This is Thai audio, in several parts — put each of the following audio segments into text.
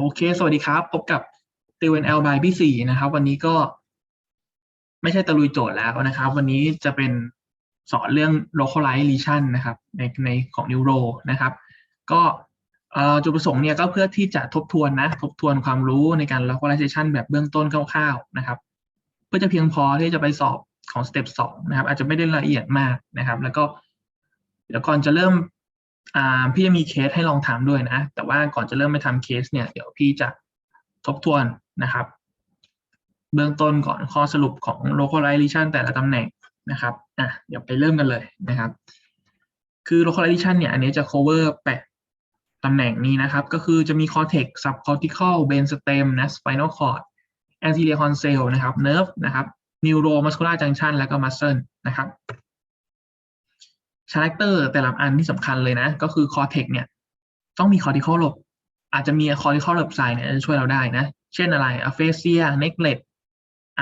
โอเค สวัสดีครับ พบกับ t n l by พี่สี่นะครับ วันนี้ก็ไม่ใช่ตะลุยโจทย์แล้วนะครับ วันนี้จะเป็นสอนเรื่อง localization นะครับ ในในของ neuro นะครับ ก็จุดประสงค์เนี่ยก็เพื่อที่จะทบทวนนะ ทบทวนความรู้ในการ localization แบบเบื้องต้นคร่าวๆนะครับ เพื่อจะเพียงพอที่จะไปสอบของสเต็ปสองนะครับ อาจจะไม่ได้ละเอียดมากนะครับ แล้วก็เดี๋ยวก่อนจะเริ่ม พี่จะมีเคสให้ลองทำด้วยนะ แต่ว่าก่อนจะเริ่มไปทำเคสเนี่ย เดี๋ยวพี่จะทบทวนนะครับ เบื้องต้นก่อนข้อสรุปของ localization แต่ละตำแหน่งนะครับอะเดี๋ยวไปเริ่มกันเลยนะครับ คือ localization เนี่ย อันนี้จะ cover แปดตำแหน่งนี้นะครับ ก็คือจะมี cortex subcortical brainstem นะ spinal cord anterior console นะครับ nerve นะครับ neuromuscular junction แล้วก็ muscle นะครับ คาแรคเตอร์แต่ละอันที่สำคัญเลยนะ ก็คือ cortex เนี่ย ต้องมี cortical lobe อาจจะมี cortical lobe side เนี่ยจะช่วยเราได้นะ เช่นอะไร aphasia neglect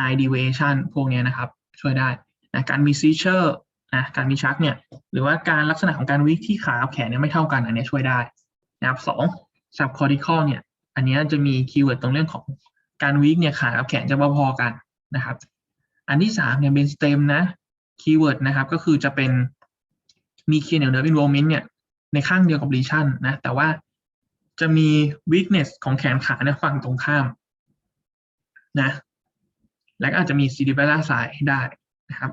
eye deviation พวกเนี้ยนะครับ ช่วยได้นะการมี seizure นะการมีชักเนี่ย หรือว่าการลักษณะของการวิกที่ขาแขนเนี่ยไม่เท่ากันอันเนี้ยช่วยได้นะครับสอง subcortical เนี่ย อันเนี้ยจะมีคีย์เวิร์ดตรงเรื่องของการวิกเนี่ยขากับแขนจะพอๆกันนะครับ อันที่สามเนี่ยเป็น stem นะคีย์เวิร์ดนะครับก็คือจะเป็น มี cranial nerve involvement เนี่ยในข้างเดียวกับ lesion นะ แต่ว่าจะมี weakness ของแขนขาเนี่ยฝั่งตรงข้ามนะและอาจจะมี cerebellar side ได้นะครับ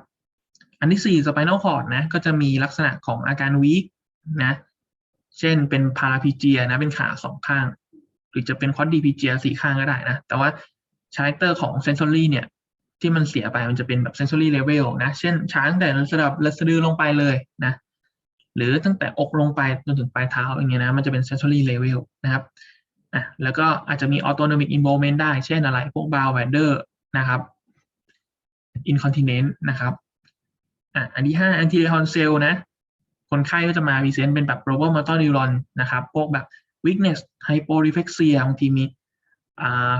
อันที่สี่ spinal cord นะก็จะมีลักษณะของอาการ weak นะ เช่นเป็น paraplegia นะเป็นขาสองข้าง หรือจะเป็น quadriplegia สี่ข้างก็ได้นะ แต่ว่า character ของ sensory เนี่ยที่มันเสียไปมันจะเป็นแบบ sensory level นะ เช่นช้างแต่ระดับระสะดือลงไปเลยนะ หรือตั้งแต่อกลงไปจนถึงปลายเท้าอย่างเงี้ยนะมันจะเป็น sensory level นะครับอะแล้วก็อาจจะมี autonomic involvement ได้เช่นอะไรพวก bowel bladder นะครับ incontinence นะครับอะอันที่ห้า anterior console นะคนไข้ก็จะมา present เป็นแบบ global motor neuron นะครับพวกแบบ weakness hyporeflexia บางทีมีอ่า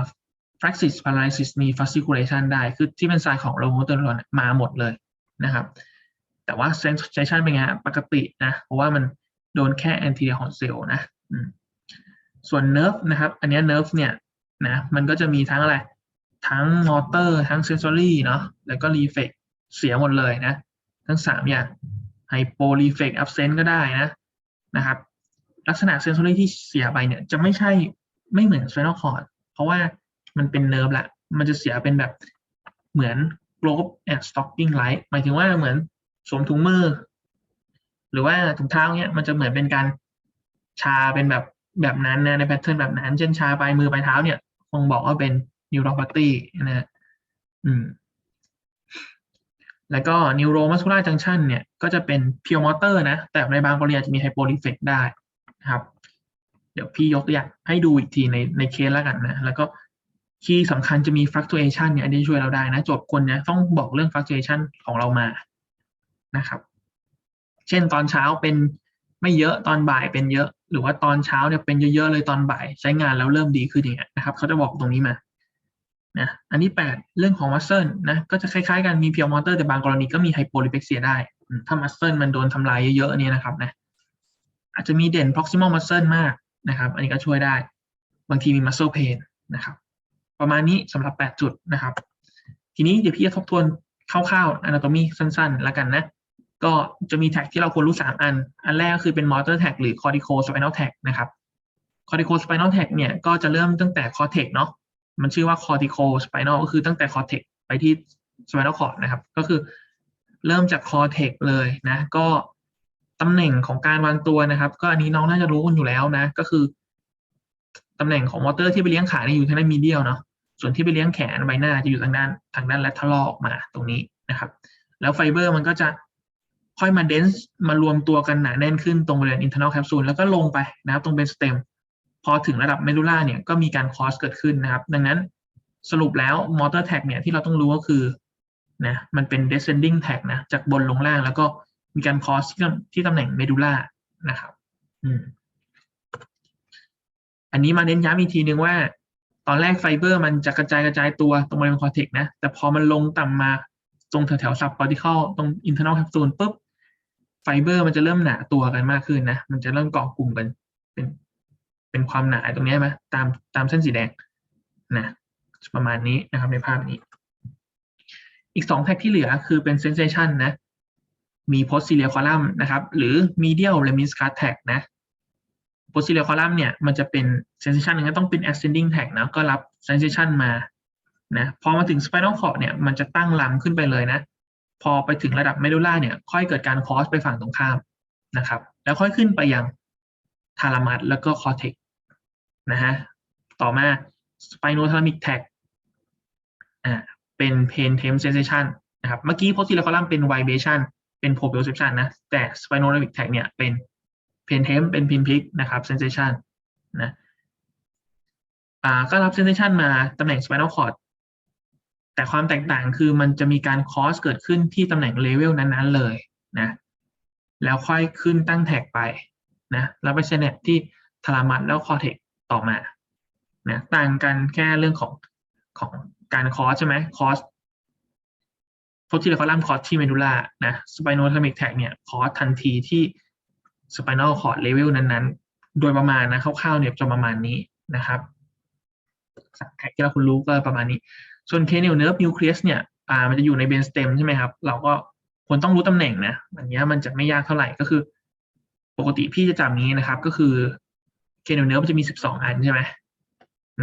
praxis paralysis มี fasciculation ได้ คือที่เป็นสายของ global motor neuron มาหมดเลยนะครับ แต่ว่า sensation เป็นไงฮะปกตินะ เพราะว่ามันโดนแค่ anterior console นะส่วน nerve นะครับ อันนี้ nerve เนี่ยนะมันก็จะมีทั้งอะไร ทั้ง motor ทั้ง sensory เนาะแล้วก็ reflex เสียหมดเลยนะ ทั้งสามอย่าง hypo reflex absent ก็ได้นะนะครับ ลักษณะ sensory ที่เสียไปเนี่ยจะไม่ใช่ไม่เหมือน spinal cord เพราะว่ามันเป็น nerve ละ มันจะเสียเป็นแบบเหมือน globe and stocking light หมายถึงว่าเหมือน สวมถุงมือ หรือว่าถุงเท้าเนี่ยมันจะเหมือนเป็นการชาเป็นแบบแบบนั้นนะในแพทเทิร์นแบบนั้น เช่นชาปลายมือปลายเท้าเนี่ย คงบอกว่าเป็น neuropathy นะฮะอืม แล้วก็ neuromuscular junction เนี่ย ก็จะเป็น pure motor นะ แต่ในบางกรณีอาจจะมี hyporeflex ได้นะครับ เดี๋ยวพี่ยกตัวอย่างให้ดูอีกทีในในเคสแล้วกันนะ แล้วก็คีย์สำคัญจะมี fluctuation เนี่ยอันนี้ช่วยเราได้นะโจทย์คนเนี่ยต้องบอกเรื่อง fluctuation ของเรามา นะครับ เช่นตอนเช้าเป็นไม่เยอะตอนบ่ายเป็นเยอะ หรือว่าตอนเช้าเนี่ยเป็นเยอะๆเลยตอนบ่ายใช้งานแล้วเริ่มดีขึ้นอย่างเงี้ยนะครับเขาจะบอกตรงนี้มานะอันที่แปดเรื่องของ muscle นะก็จะคล้ายๆกันมี pure motor แต่บางกรณีก็มี hyporeflexia ได้ ถ้า muscle มันโดนทำลายเยอะๆเนี่ยนะครับนะอาจจะมีเด่น proximal muscle มากนะครับ อันนี้ก็ช่วยได้ บางทีมี muscle pain นะครับ ประมาณนี้สำหรับ 8 จุดนะครับ ทีนี้เดี๋ยวพี่จะทบทวนคร่าวๆ anatomy สั้นๆ แล้วกันนะ ก็จะมีแท็กที่เราควรรู้ 3 อัน อันแรกก็คือเป็น motor tag หรือ cortical spinal tag นะครับ cortical spinal tag เนี่ยก็จะเริ่มตั้งแต่ cortex เนาะมันชื่อว่า cortical spinal ก็คือตั้งแต่ cortex ไปที่ spinal cord นะครับ ก็คือเริ่มจาก cortex เลยนะก็ตำแหน่งของการวางตัวนะครับ ก็อันนี้น้องน่าจะรู้กันอยู่แล้วนะ ก็คือตำแหน่งของมอเตอร์ที่ไปเลี้ยงขาเนี่ยอยู่ทางด้านมีเดียลเนาะส่วนที่ไปเลี้ยงแขนใบหน้าจะอยู่ทางด้านทางด้านแลทเทอรออกมาตรงนี้นะครับ แล้วไฟเบอร์มันก็จะ ค่อยมาเดนส์มารวมตัวกันหนาแน่นขึ้นตรงบริเวณอินเทอร์เนลแคปซูลแล้วก็ลงไปนะครับตรงเป็นสเต็มพอถึงระดับเมดูล่าเนี่ยก็มีการคอสเกิดขึ้นนะครับ ดังนั้นสรุปแล้วมอเตอร์แท็กเนี่ยที่เราต้องรู้ก็คือนะมันเป็น descending tag นะจากบนลงล่างแล้วก็มีการคอสที่ตำแหน่งเมดูล่านะครับอันนี้มาเน้นย้ำอีกทีนึงว่า ตอนแรกไฟเบอร์มันจะกระจายกระจายตัวตรงบริเวณคอร์เทกนะ แต่พอมันลงต่ำมาตรงแถวแถวซับคอร์ติคอลตรงอินเทอร์เนลแคปซูลปุ๊บ ไฟเบอร์มันจะเริ่มหนาตัวกันมากขึ้นนะ มันจะเริ่มเกาะกลุ่มกัน เป็นเป็นความหนาตรงนี้ไหมตามตามเส้นสีแดงนะประมาณนี้นะครับในภาพนี้ อีกสองแท็กที่เหลือคือเป็น sensation นะ มี posterior column นะครับ หรือ medial lemniscus tag นะ posterior column เนี่ย มันจะเป็น sensation นั้นต้องเป็น ascending tag นะ ก็รับ sensation มานะ พอมาถึง spinal cord เนี่ย มันจะตั้งลำขึ้นไปเลยนะ พอไปถึงระดับเมดูล่าเนี่ยค่อยเกิดการคอสไปฝั่งตรงข้ามนะครับ แล้วค่อยขึ้นไปยังทารามัสแล้วก็คอเทกนะฮะต่อมาสไปโนทารามิกแท็กอ่าเป็นเพนเทมเซนเซชันนะครับเมื่อกี้โพสติลคอลัมเป็นไวเบชันเป็นโพเบลเซชันนะแต่สไปโนทารามิกแท็กเนี่ยเป็นเพนเทมเป็นพินพิกนะครับเซนเซชันนะอ่าก็รับเซนเซชันมาตำแหน่งสไปโนคอร์ด แต่ความแตกต่างคือมันจะมีการ cross เกิดขึ้นที่ตำแหน่ง level นั้นๆเลยนะแล้วค่อยขึ้นตั้งแท็กไปนะแล้วไปเซนเนตที่ทารามัสแล้วคอเทกต่อมานะต่างกันแค่เรื่องของของการคอสใช่ไหมคอสโพสทีลคอลัมคอสที่เมดูล่านะสไปโนทามิกแท็กเนี่ยคอสทันทีที่สไปนอลคอร์ดเลเวลนั้นๆ โดยประมาณนะคร่าวๆเนี่ยจะประมาณนี้นะครับสักแท็กที่เราคุณรู้ก็ประมาณนี้ ส่วนเคเนลเนิร์ฟนิวเคลียสเนี่ยอ่ามันจะอยู่ในเบนสเต็มใช่ไหมครับ เราก็ควรต้องรู้ตำแหน่งนะอันนี้มันจะไม่ยากเท่าไหร่ก็คือ ปกติพี่จะจำนี้นะครับ ก็คือเคเนลเนิร์ฟมันจะมีสิบสองอันใช่ไหม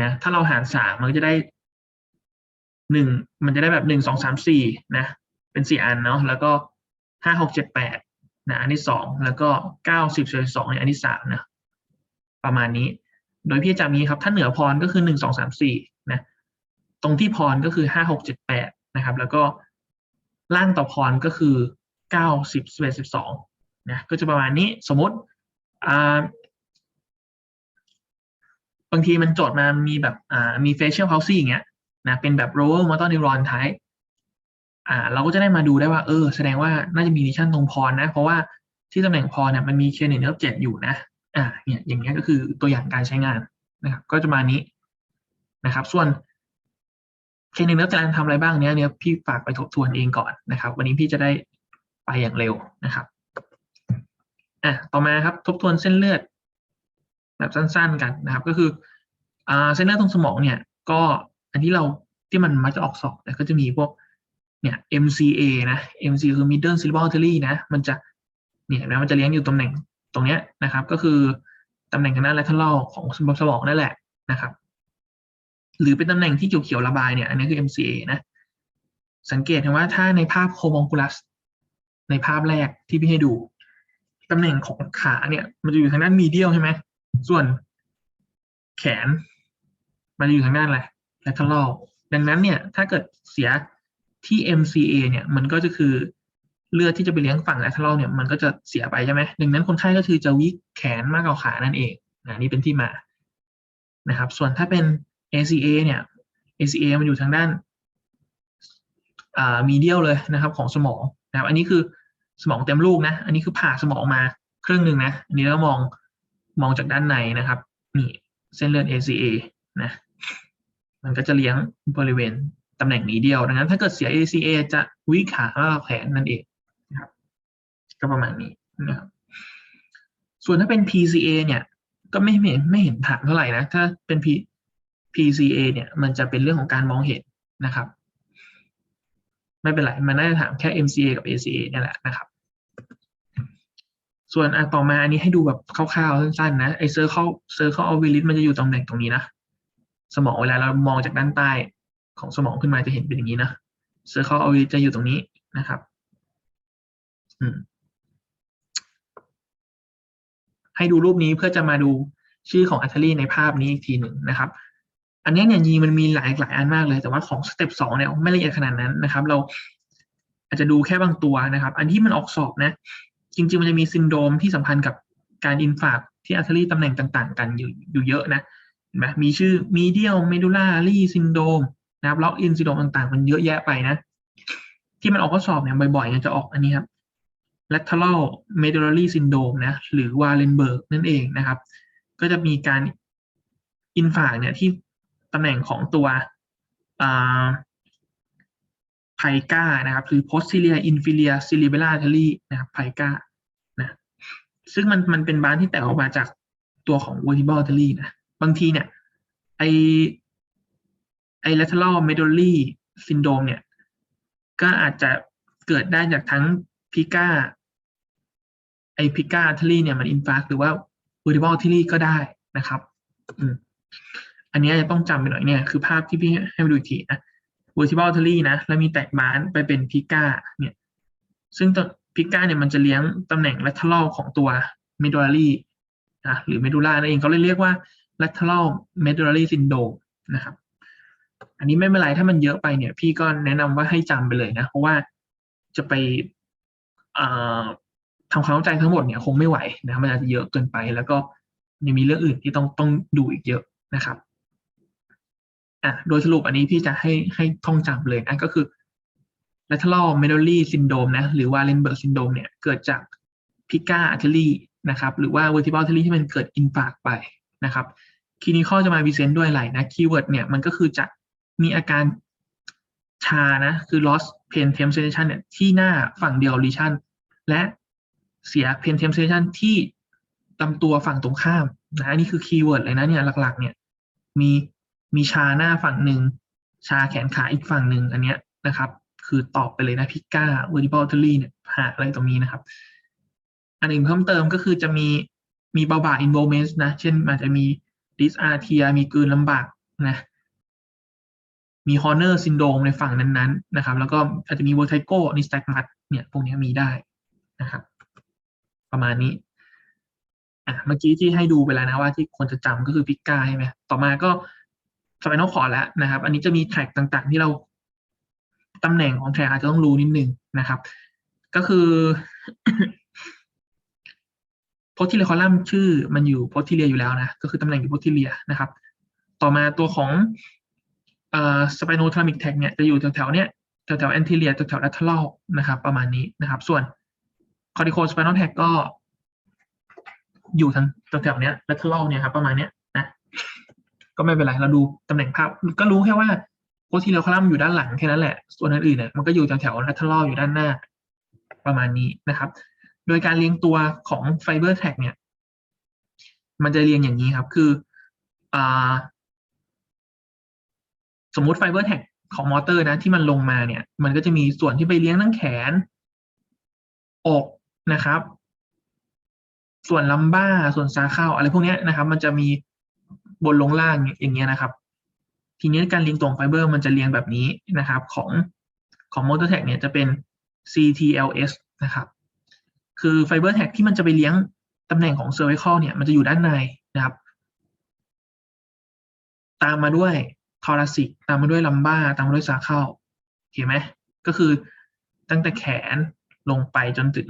นะถ้าเราหารสามมันก็จะได้หนึ่งมันจะได้แบบหนึ่งสองสามสี่นะเป็นสี่อันเนาะแล้วก็ห้าหกเจ็ดแปดนะอันที่สองแล้วก็เก้าสิบส่วนสองเนี่ยอันที่สามนะประมาณนี้ โดยพี่จำนี้ครับ ถ้าเหนือพรก็คือหนึ่งสองสามสี่ ตรงที่พรก็คือห้าหกเจ็ดแปดนะครับ แล้วก็ล่างต่อพรก็คือเก้าสิบสิบเอ็ดสิบสองนะก็จะประมาณนี้สมมติอ่าบางทีมันโจทย์มามีแบบอ่ามี facial palsy อย่างเงี้ยนะเป็นแบบ lower motor neuron type อ่า เราก็จะได้มาดูได้ว่า เออ แสดงว่าน่าจะมีนิชั่นตรงพรนะ เพราะว่าที่ตำแหน่งพรเนี่ยมันมีเคเนเนอร์เจ็ดอยู่นะอ่าเนี่ยอย่างเงี้ยก็คือตัวอย่างการใช้งานนะครับ ก็จะมานี้นะครับ ส่วน เคเนเนอร์จะทำอะไรบ้างเนี้ยเนี่ยพี่ฝากไปทบทวนเองก่อนนะครับ วันนี้พี่จะได้ไปอย่างเร็วนะครับอะต่อมาครับทบทวนเส้นเลือด แบบสั้น ๆกันนะครับ ก็คืออ่าเส้นเลือดตรงสมองเนี่ย ก็อันที่เราที่มันมักจะออกสอบแต่ก็จะมีพวกเนี่ย MCA นะ MCA คือ middle cerebral artery นะ มันจะเนี่ยนะมันจะเลี้ยงอยู่ตำแหน่งตรงเนี้ยนะครับ ก็คือตำแหน่งทางด้าน lateral ของสมองนั่นแหละนะครับ หรือเป็นตำแหน่งที่เขียวๆระบายเนี่ย อันนี้คือ MCA นะ สังเกตเห็นว่าถ้าในภาพ homunculus ในภาพแรกที่พี่ให้ดู ตำแหน่งของขาเนี่ย มันจะอยู่ทางด้าน medial ใช่ไหม ส่วนแขน มันจะอยู่ทางด้านอะไร lateral ดังนั้นเนี่ย ถ้าเกิดเสียที่ MCA เนี่ย มันก็จะคือเลือดที่จะไปเลี้ยงฝั่ง lateral เนี่ย มันก็จะเสียไปใช่ไหม ดังนั้นคนไข้ก็คือจะวิกแขนมากกว่าขานั่นเองนะนี่เป็นที่มา นะครับ ส่วนถ้าเป็น ACA เนี่ย ACA มันอยู่ทางด้านอ่า medial เลยนะครับของสมองนะครับ อันนี้คือสมองเต็มลูกนะ อันนี้คือผ่าสมองมาครึ่งหนึ่งนะอันนี้เรามองมองจากด้านในนะครับนี่เส้นเลือด ACA นะมันก็จะเลี้ยงบริเวณตำแหน่งนี้เดียว ดังนั้นถ้าเกิดเสีย ACA จะวิขามากกว่าแขนนั่นเองนะครับก็ประมาณนี้นะครับส่วนถ้าเป็น PCA เนี่ย ก็ไม่เห็นไม่เห็นถาเท่าไหร่นะ ถ้าเป็น P PCA เนี่ยมันจะเป็นเรื่องของการมองเห็นนะครับ ไม่เป็นไร มันน่าจะถามแค่ MCA กับ ACA เนี่ยแหละนะครับ ส่วนอันต่อมาอันนี้ให้ดูแบบคร่าวๆสั้นๆนะไอเซอร์เข้าเซอร์เข้าออวิลิสมันจะอยู่ตำแหน่งตรงนี้นะ สมองเวลาเรามองจากด้านใต้ของสมองขึ้นมาจะเห็นเป็นอย่างนี้นะเซอร์เข้าออวิลิสจะอยู่ตรงนี้นะครับให้ดูรูปนี้เพื่อจะมาดูชื่อของอัลเทอรี่ในภาพนี้อีกทีหนึ่งนะครับ อันนี้เนี่ยยีมันมีหลายหลายอันมากเลย แต่ว่าของสเต็ปสองเนี่ยไม่ละเอียดขนาดนั้นนะครับ เราอาจจะดูแค่บางตัวนะครับ อันที่มันออกสอบนะ จริง ๆ มันจะมีซินโดรมที่สัมพันธ์กับการอินฟากที่อัลเทอรี่ตำแหน่งต่าง ๆ กันอยู่อยู่เยอะนะเห็นไหมมีชื่อ medial medullary syndrome นะครับ lock in syndrome ต่าง ๆ มันเยอะแยะไปนะ ที่มันออกข้อสอบเนี่ยบ่อยๆจะออกอันนี้ครับ lateral medullary syndrome นะ หรือ Wallenberg นั่นเองนะครับ ก็จะมีการอินฟากเนี่ยที่ ตำแหน่งของตัวไพก้านะครับหรือ posterior inferior cerebellar artery นะครับไพก้านะซึ่งมันมันเป็นบ้านที่แตกออกมาจากตัวของ vertebral artery นะบางทีเนี่ยไอไอ lateral medullary syndrome เนี่ย ก็อาจจะเกิดได้จากทั้งพิก้าไอพิก้า artery เนี่ยมัน infarct หรือว่า vertebral artery ก็ได้นะครับอืม อันนี้จะต้องจำไปหน่อยเนี่ยคือภาพที่พี่ให้มาดูทีนะ vertebral artery นะ แล้วมีแตกบานไปเป็นพิก้าเนี่ยซึ่งตัวพิก้าเนี่ยมันจะเลี้ยงตำแหน่ง lateral ของตัว medullary นะหรือ medulla นั่นเองเขาเลยเรียกว่า lateral medullary syndrome นะครับ อันนี้ไม่เป็นไรถ้ามันเยอะไปเนี่ยพี่ก็แนะนำว่าให้จำไปเลยนะ เพราะว่าจะไปทำความเข้าใจทั้งหมดเนี่ยคงไม่ไหวนะมันอาจจะเยอะเกินไป แล้วก็ยังมีเรื่องอื่นที่ต้องต้องดูอีกเยอะนะครับ อะโดยสรุปอันนี้พี่จะให้ให้ท่องจำเลยนะก็คือ lateral medullary syndrome นะหรือว่า Lenberg syndrome เนี่ยเกิดจากพิก้า artery นะครับหรือว่า vertebral artery ที่มันเกิด infarct ไปนะครับ clinical จะมา present ด้วยอะไรนะ keyword เนี่ยมันก็คือจะมีอาการชานะคือ loss pain temp sensation เนี่ยที่หน้าฝั่งเดียว lesion และเสีย pain temp sensation ที่ลำตัวฝั่งตรงข้ามนะอันนี้คือคีย์เวิร์ดเลยนะเนี่ยหลักๆเนี่ยมี มีชาหน้าฝั่งหนึ่ง ชาแขนขาอีกฝั่งหนึ่งอันเนี้ยนะครับ คือตอบไปเลยนะพิก้า vertebral artery เนี่ยหาอะไรตรงนี้นะครับ อันอื่นเพิ่มเติมก็คือจะมีมีเบาบา involvement นะ เช่นอาจจะมี dysarthria มีกลืนลำบากนะมี Horner syndrome ในฝั่งนั้นๆนะครับ แล้วก็อาจจะมี vertigo nystagmus เนี่ยพวกนี้มีได้นะครับ ประมาณนี้อะเมื่อกี้ที่ให้ดูไปแล้วนะว่าที่ควรจะจำก็คือพิก้าใช่ไหมต่อมาก็ สไปนอลคอร์แล้วนะครับ อันนี้จะมีแท็กต่างๆ ที่เราตำแหน่งของแท็กอาจจะต้องรู้นิดนึงนะครับ ก็คือโพสติเลียคอลัมน์ชื่อมันอยู่โพสติเลียอยู่แล้วนะ ก็คือตำแหน่งอยู่โพสติเลียนะครับ ต่อมาตัวของเอ่อสไปโนทรามิกแท็กเนี่ยจะอยู่แถวๆเนี้ยแถวๆแอนติเลียแถวๆ lateral นะครับ ประมาณนี้นะครับ ส่วนคอร์ดิโคสไปนอลแท็กก็อยู่ทางแถวๆเนี้ย lateral เนี่ยครับประมาณเนี้ย ก็ไม่เป็นไรเราดูตำแหน่งภาพก็รู้แค่ว่าโพสติเลียคอลัมน์อยู่ด้านหลังแค่นั้นแหละ ส่วนอื่นเนี่ยมันก็อยู่แถวๆ lateral อยู่ด้านหน้า ประมาณนี้นะครับ โดยการเรียงตัวของไฟเบอร์แท็กเนี่ย มันจะเรียงอย่างนี้ครับ คืออสมมุติไฟเบอร์แท็กของมอเตอร์นะที่มันลงมาเนี่ย มันก็จะมีส่วนที่ไปเลี้ยงทั้งแขน อกนะครับ ส่วนลัมบ้าส่วนซาเข้าอะไรพวกนี้นะครับ มันจะมี บนลงล่างอย่างเงี้ยนะครับ ทีนี้การเรียงตรงไฟเบอร์มันจะเรียงแบบนี้นะครับ ของของมอเตอร์แท็กเนี่ยจะเป็น CTLS นะครับ คือไฟเบอร์แท็กที่มันจะไปเลี้ยงตำแหน่งของ cervical เนี่ยมันจะอยู่ด้านในนะครับ ตามมาด้วยทอรัสิกตามมาด้วยลัมบ้าตามมาด้วยซาเข้าเห็นไหมก็คือตั้งแต่แขนลงไปจนถึง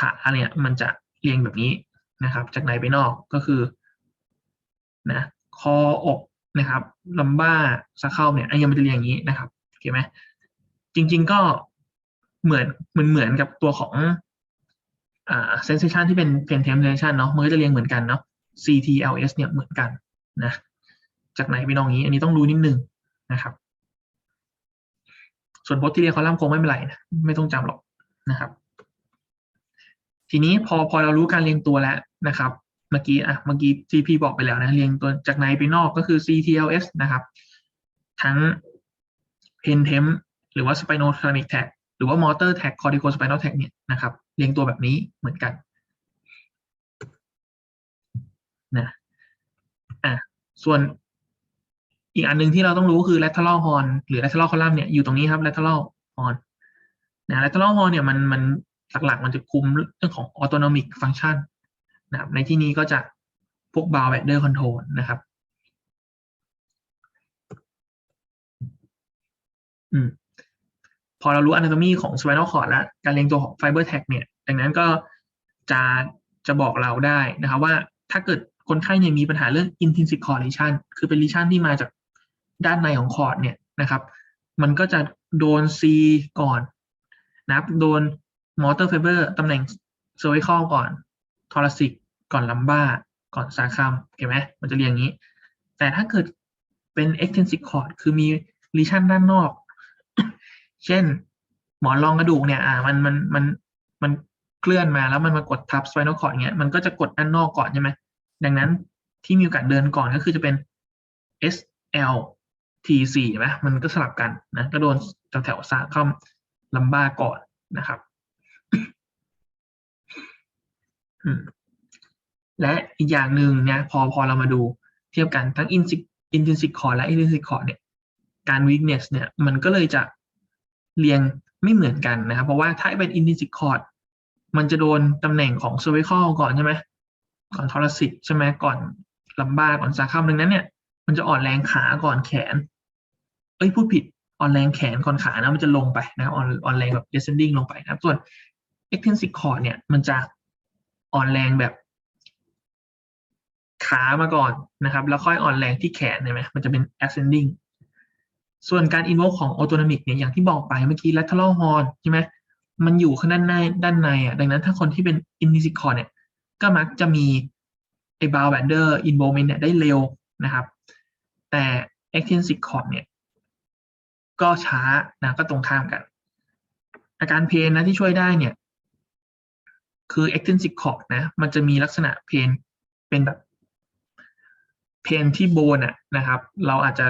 ขาเนี่ยมันจะเรียงแบบนี้นะครับ จากในไปนอกก็คือ นะคออกนะครับลัมบ้าซาเข้าเนี่ยอันนี้มันจะเรียงอย่างนี้นะครับเห็นไหมจริง ๆก็เหมือนเหมือนเหมือนกับตัวของอ่า sensation ที่เป็น pen temp sensation เนาะมันก็จะเรียงเหมือนกันเนาะ CTLS เนี่ยเหมือนกันนะจากไหนไปนองนี้ อันนี้ต้องรู้นิดนึงนะครับ ส่วนโพสที่เรียกคอลัมน์คงไม่เป็นไรนะไม่ต้องจำหรอกนะครับ ทีนี้พอพอเรารู้การเรียงตัวแล้วนะครับ เมื่อกี้อะเมื่อกี้ที่พี่บอกไปแล้วนะเรียงตัวจากในไปนอกก็คือ CTLS นะครับ ทั้ง pen temp หรือว่า spinothalamic tag หรือว่า motor tag corticospinal tag เนี่ยนะครับเรียงตัวแบบนี้เหมือนกันนะอะส่วนอีกอันหนึ่งที่เราต้องรู้คือ lateral horn หรือ lateral column เนี่ยอยู่ตรงนี้ครับ lateral horn นะ lateral horn เนี่ยมันมันหลักๆมันจะคุมเรื่องของ autonomic function นะครับในที่นี้ก็จะพวก bow bladder control นะครับอืมพอเรารู้ anatomy ของ spinal cord แล้ว การเรียงตัวของ fiber tag เนี่ย ดังนั้นก็จะจะบอกเราได้นะครับว่าถ้าเกิดคนไข้เนี่ยมีปัญหาเรื่อง intrinsic cord lesion คือเป็น lesion ที่มาจากด้านในของคอร์ดเนี่ยนะครับ มันก็จะโดน C ก่อนนะครับ โดน motor fiber ตำแหน่ง cervical ก่อน thoracic ก่อน lumbar ก่อน sacrum เห็นไหมมันจะเรียงอย่างนี้ แต่ถ้าเกิดเป็น extrinsic cord คือมี lesion ด้านนอก เช่น หมอนรองกระดูกเนี่ยอ่ามันมันมันมันเคลื่อนมาแล้วมันมากดทับ spinal cord เงี้ยมันก็จะกดด้านนอกก่อนใช่ไหมดังนั้นที่มีโอกาสเดินก่อนก็คือจะเป็น SL T4 ใช่ไหมมันก็สลับกันนะก็โดนแถวแถวซาข้อมลัมบ้าก่อนนะครับ และอีกอย่างหนึ่งเนี่ยพอพอเรามาดูเทียบกันทั้ง intrinsic core และ intrinsic core เนี่ยการ weakness เนี่ยมันก็เลยจะเรียงไม่เหมือนกันนะครับ เพราะว่าถ้าเป็น intrinsic core มันจะโดนตำแหน่งของ cervical ก่อนใช่ไหมก่อน thoracic ใช่ไหมก่อนลัมบ้าก่อนซาคัมดังนั้นเนี่ยมันจะอ่อนแรงขาก่อนแขน เอ้ยพูดผิดอ่อนแรงแขนก่อนขานะมันจะลงไปนะอ่อนอ่อนแรงแบบ descending ลงไปนะครับ ส่วน extrinsic cord เนี่ยมันจะอ่อนแรงแบบ ขามาก่อนนะครับ แล้วค่อยอ่อนแรงที่แขนใช่ไหมมันจะเป็น ascending ส่วนการ invoke ของ autonomic เนี่ยอย่างที่บอกไปเมื่อกี้ lateral horn ใช่ไหมมันอยู่ข้างด้านในด้านในอะดังนั้นถ้าคนที่เป็น intrinsic cord เนี่ยก็มักจะมีไอ้ bow bander involvement เนี่ยได้เร็วนะครับ แต่ extrinsic cord เนี่ยก็ช้านะก็ตรงข้ามกัน อาการเพนนะที่ช่วยได้เนี่ยคือ extrinsic cord นะมันจะมีลักษณะเพนเป็นแบบ เพนที่โบนอะนะครับ เราอาจจะ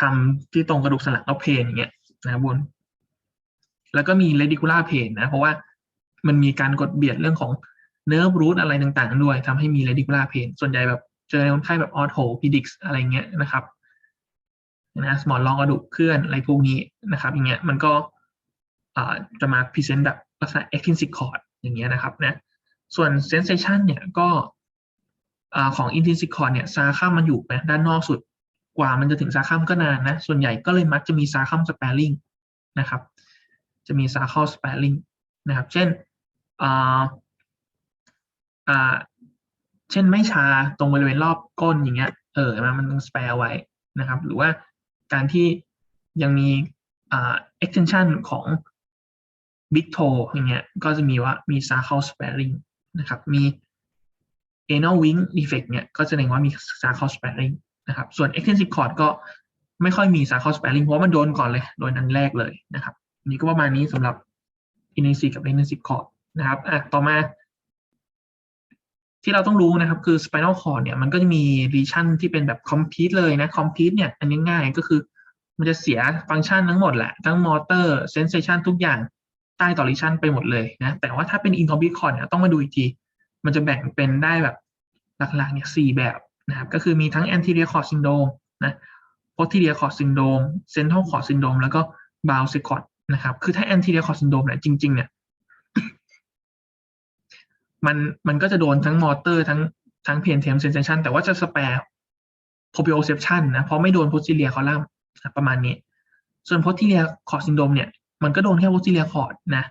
คำที่ตรงกระดูกสันหลังเอาเพนอย่างเงี้ยนะบน แล้วก็มี radicular pain นะ เพราะว่ามันมีการกดเบียดเรื่องของเนื้อรูทอะไรต่างๆ ด้วยทำให้มี radicular pain ส่วนใหญ่แบบเจอในคนไข้แบบ orthopedics อะไรเงี้ยนะครับนะสมองรองกระดูกเคลื่อนอะไรพวกนี้นะครับ อย่างเงี้ยมันก็จะมาพรีเซนต์แบบลักษณะ extrinsic cord อย่างเงี้ยนะครับนะส่วน sensation เนี่ยก็ อของ intrinsic cord เนี่ยซาคัมมันอยู่นะด้านนอกสุดกว่ามันจะถึงซาคัมก็นานนะ ส่วนใหญ่ก็เลยมักจะมีซาคัม sparing นะครับ จะมีซาคัม sparing นะครับ เช่นอ่าอ่าเช่นไม่ชาตรงบริเวณรอบก้นอย่างเงี้ย เออมันมันต้องสเปร์ไว้นะครับ หรือว่าการที่ยังมีอ่า extension ของ big toe อย่างเงี้ย ก็จะมีว่ามี sarcal sparing นะครับ มี anal wing defect เนี่ยก็แสดงว่ามี sarcal sparing นะครับ ส่วน extensive cord ก็ไม่ค่อยมี sarcal sparing เพราะมันโดนก่อนเลย โดนอันแรกเลยนะครับนนี้ก็ประมาณนี้สำหรับ intrinsic กับ extensive cord นะครับอะต่อมา ที่เราต้องรู้นะครับคือ spinal cord เนี่ยมันก็จะมี region ที่เป็นแบบ complete เลยนะ complete เนี่ยอันนี้ง่ายก็คือมันจะเสียฟังก์ชันทั้งหมดแหละ ทั้ง motor sensation ทุกอย่างใต้ต่อ region ไปหมดเลยนะ แต่ว่าถ้าเป็น incomplete cord เนี่ยต้องมาดูอีกที มันจะแบ่งเป็นได้แบบหลักๆเนี่ยสี่แบบนะครับก็คือมีทั้ง anterior cord syndrome นะ posterior cord syndrome central cord syndrome แล้วก็ bound cord นะครับคือถ้า anterior cord syndrome เนี่ยจริงๆเนี่ยมันมันก็จะโดนทั้งมอเตอร์ทั้งทั้งเพนเทมเซนเซชันแต่ว่าจะสแปร์ proprioception นะเพราะไม่โดน posterior column ประมาณนี้ ส่วน posterior cord syndrome เนี่ย มันก็โดนแค่ posterior cord นะ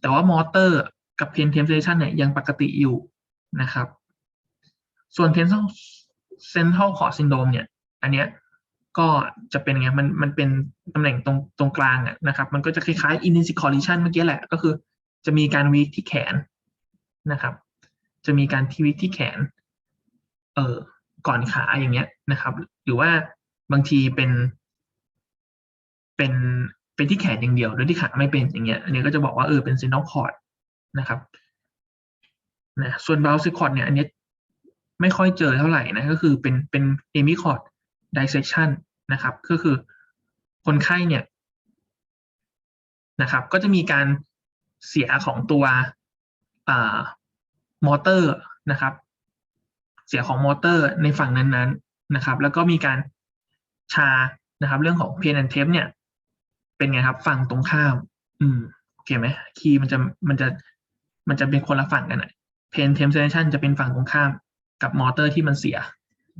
แต่ว่ามอเตอร์ กับเพนเทมเซนเซชันเนี่ยยังปกติอยู่นะครับ ส่วน central central cord syndrome เนี่ย อันเนี้ยก็จะเป็นไงมันมันเป็นตำแหน่งตรงตรงกลางอะนะครับ มันก็จะคล้ายๆ intrinsic collision เมื่อกี้แหละ ก็คือจะมีการวีคที่แขนนะครับ จะมีการทีวิตที่แขน เอ่อก่อนขาอย่างเงี้ยนะครับ หรือว่าบางทีเป็น เป็นเป็นที่แขนอย่างเดียวโดยที่ขาไม่เป็นอย่างเงี้ย อันนี้ก็จะบอกว่าเออเป็น central cord นะครับนะส่วน bound cord เนี่ยอันนี้ไม่ค่อยเจอเท่าไหร่นะก็คือเป็นเป็น hemicord dissection นะครับก็คือคนไข้เนี่ยนะครับก็จะมีการเสียของตัวอมอเตอร์นะครับเสียของมอเตอร์ในฝั่งนั้นๆนะครับ แล้วก็มีการชานะครับ เรื่องของเพนแอนเทปเนี่ยเป็นไงครับฝั่งตรงข้าม อืมโอเคไหมคีย์มันจะมันจะ มันจะเป็นคนละฝั่งกันอะเพนเทมเซนชันจะเป็นฝั่งตรงข้ามกับมอเตอร์ที่มันเสีย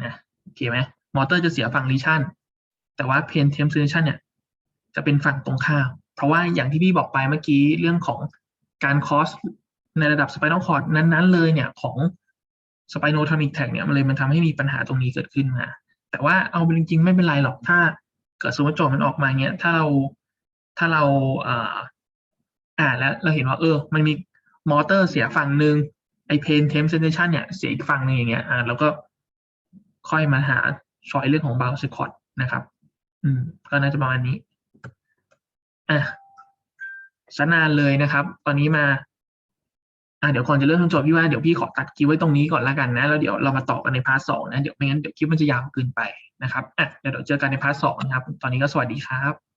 นะโอเคไหมมอเตอร์จะเสียฝั่งลีชันแต่ว่าเพนเทมเซนชันเนี่ยจะเป็นฝั่งตรงข้าม เพราะว่าอย่างที่พี่บอกไปเมื่อกี้เรื่องของการคอสในระดับสไปนอลคอร์ดนั้นๆเลยเนี่ยของสไปโนทอนิกแท็กเนี่ยมันเลยมันทำให้มีปัญหาตรงนี้เกิดขึ้นมา แต่ว่าเอาจริงๆไม่เป็นไรหรอกถ้าเกิดสมมติโจทย์มันออกมาเงี้ยถ้าเราถ้าเราอ่าอ่านแล้วเราเห็นว่าเออ มันมี มอเตอร์เสียฝั่งหนึ่งไอเพนเทมเซนเซชันเนี่ยเสียอีกฝั่งหนึ่งอย่างเงี้ยอ่าแล้วก็ค่อยมาหาชอยเรื่องของบาวสคอตนะครับ อืม ก็น่าจะประมาณนี้อะสนานเลยนะครับ ตอนนี้มาอะเดี๋ยวก่อนจะเริ่มทำจทย์พี่ว่าเดี๋ยวพี่ขอตัดคลิปไว้ตรงนี้ก่อนละกันนะแล้วเดี๋ยวเรามาต่อกันในพาร์ทสองนะเดี๋ยวไม่งั้นเดี๋ยวคลิปมันจะยาวเกินไปนะครับอะเดี๋ยวเจอกันในพาร์ทสองนะครับ ตอนนี้ก็สวัสดีครับ